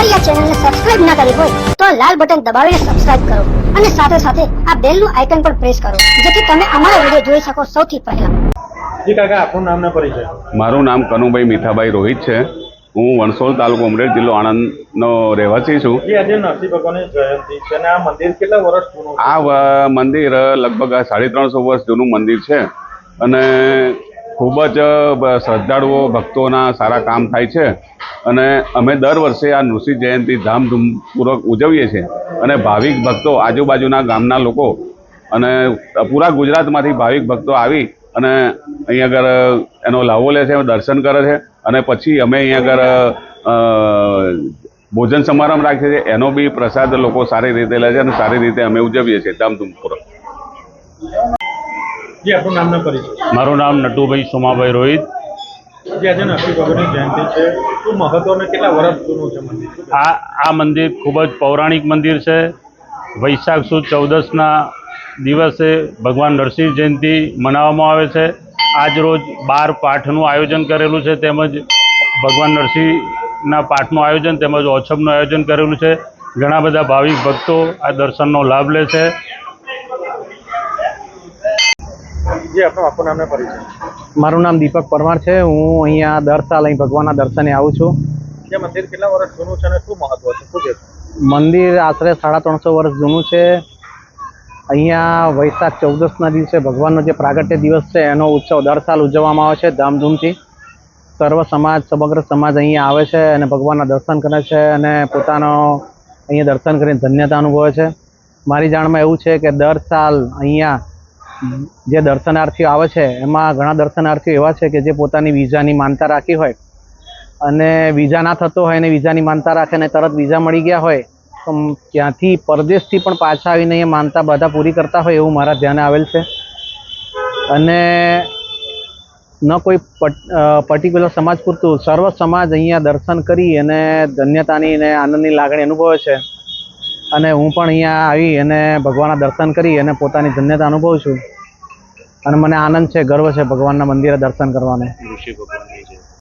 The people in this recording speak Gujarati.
અમારી આ ચેનલને સબસ્ક્રાઇબ ના કરી હોય તો આ લાલ બટન દબાવીને સબસ્ક્રાઇબ કરો અને સાથે સાથે આ બેલનું આઇકન પણ પ્રેસ કરો જેથી તમે અમારા વીડિયો જોઈ શકો સૌથી પહેલા. જી કાકા આપનું નામ ના પરિચય? મારું નામ કનુભાઈ મીઠાભાઈ રોહિત છે. હું વણસોલ તાલુકો ઉમરેઠ જિલ્લો આણંદનો રહેવાસી છું. જી આજે નરસિંહ ભગવાન જયંતિ છે અને આ મંદિર કેટલા વર્ષ જૂનું આ મંદિર લગભગ સાડી ત્રણસો વર્ષ જૂનું મંદિર છે. અને ખૂબ જ શ્રદ્ધાળુઓ ભક્તોના સારા કામ થાય છે. અને અમે દર વર્ષે આ નૃસિંહ જયંતિ ધામધૂમપૂર્વક ઉજવીએ છીએ. અને ભાવિક ભક્તો આજુબાજુના ગામના લોકો અને પૂરા ગુજરાતમાંથી ભાવિક ભક્તો આવી અને અહીં આગળ એનો લાવો લે છે દર્શન કરે છે. અને પછી અમે અહીં આગળ ભોજન સમારંભ રાખીએ છીએ એનો બી પ્રસાદ લોકો સારી રીતે લે છે અને સારી રીતે અમે ઉજવીએ છીએ ધામધૂમપૂર્વક. જી આપણું નામ ને પરિચય. મારું નામ નટુભાઈ સોમાભાઈ રોહિત. આ આ મંદિર ખૂબ જ પૌરાણિક મંદિર છે. વૈશાખ સુદ ચૌદસના દિવસે ભગવાન નરસિંહ જયંતિ મનાવવામાં આવે છે. આજ રોજ બાર પાઠનું આયોજન કરેલું છે, તેમજ ભગવાન નરસિંહના પાઠનું આયોજન તેમજ ઓછમનું આયોજન કરેલું છે. ઘણા બધા ભાવિક ભક્તો આ દર્શનનો લાભ લે છે. જી આપણું નામ પરિચય. મારું નામ દીપક પરમાર છે હું અહીંયા દર સાલ અહીં ભગવાનના દર્શને આવું છું. જે મંદિર કેટલા વર્ષ જૂનું છે અને શું મહત્વ છે? શું છે? મંદિર આશરે સાડા ત્રણસો વર્ષ જૂનું છે. અહીંયા વૈશાખ ચૌદસના દિવસે ભગવાનનો જે પ્રાગટ્ય દિવસ છે એનો ઉત્સવ દર સાલ ઉજવવામાં આવે છે ધામધૂમથી. સર્વ સમાજ સમગ્ર સમાજ અહીંયા આવે છે અને ભગવાનના દર્શન કરે છે અને પોતાનો અહીંયા દર્શન કરીને ધન્યતા અનુભવે છે. મારી જાણમાં એવું છે કે દર સાલ અહીંયા જે દર્શનાર્થીઓ આવે છે, એમાં ઘણા દર્શનાર્થીઓ એવા છે કે જે પોતાની વિઝાની માનતા રાખી હોય અને વિઝા ના થતો હોય અને વિઝાની માનતા રાખે અને તરત વિઝા મળી ગયા હોય, તો ત્યાંથી પરદેશથી પણ પાછા આવીને એ માનતા બધા પૂરી કરતા હોય એવું મારા ધ્યાને આવેલ છે. અને ન કોઈ પર્ટિક્યુલર સમાજ પૂરતું, સર્વ સમાજ અહીંયા દર્શન કરી અને ધન્યતાની અને આનંદની લાગણી અનુભવે છે. અને હું પણ અહીંયા આવી અને ભગવાનના દર્શન કરી અને પોતાની ધન્યતા અનુભવું છું. અને મને આનંદ છે ગર્વ છે ભગવાનના મંદિરે દર્શન કરવાનો. ઋષિ ભગવાન.